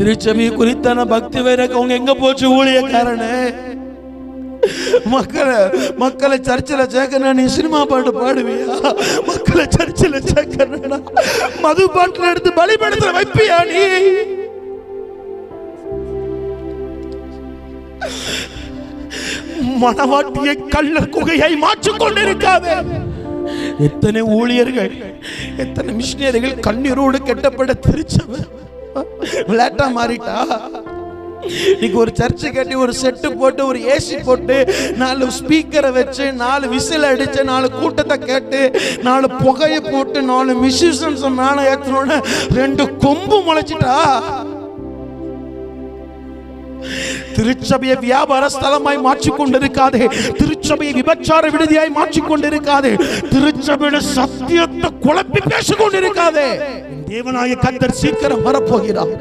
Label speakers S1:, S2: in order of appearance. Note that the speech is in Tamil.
S1: திருச்சபை குறித்தான பக்தி வைரக்கு அவங்க எங்க போச்சு ஊழியக்காரனே? மக்களை மக்களை சர்ச்சில் சேர்க்கணும் நீ சினிமா பாட்டு பாடுவியா? மக்களை சர்ச்சில் சேர்க்கணும் மது பாட்டில் எடுத்து பலிபடத்தில் வைப்பியா நீ? மனவாட்டியை கள்ள குகையை மாற்றிக் கொண்டிருக்காதே எத்தனை ஊழியர்கள் எத்தனை மிஷினரிகள் கண்ணீரோடு கெட்டப்பட திருச்சபை விளையாட்டா மாறிட்டா. இன்னைக்கு ஒரு சர்ச்சு கட்டி ஒரு செட்டு போட்டு ஒரு ஏசி போட்டு நாலு ஸ்பீக்கரை வச்சு நாலு விசில் அடிச்சு நாலு கூட்டத்தை கேட்டு நாலு புகையை போட்டு நாலு மியூசிஷியன்ஸ் மேலே ஏற்றணும்னு ரெண்டு கொம்பு முளைச்சிட்டா. திருச்சபையை வியாபார ஸ்தலமாய் மாற்றிக்கொண்டிருக்காதே. திருச்சபையை விபச்சார விடுதியாய் மாற்றிக் திருச்சபையில சத்தியத்தை குழப்பி பேசிக் கொண்டிருக்காதே தேவனாய கத்தர் சீக்கிரம் வரப்போகிறார்.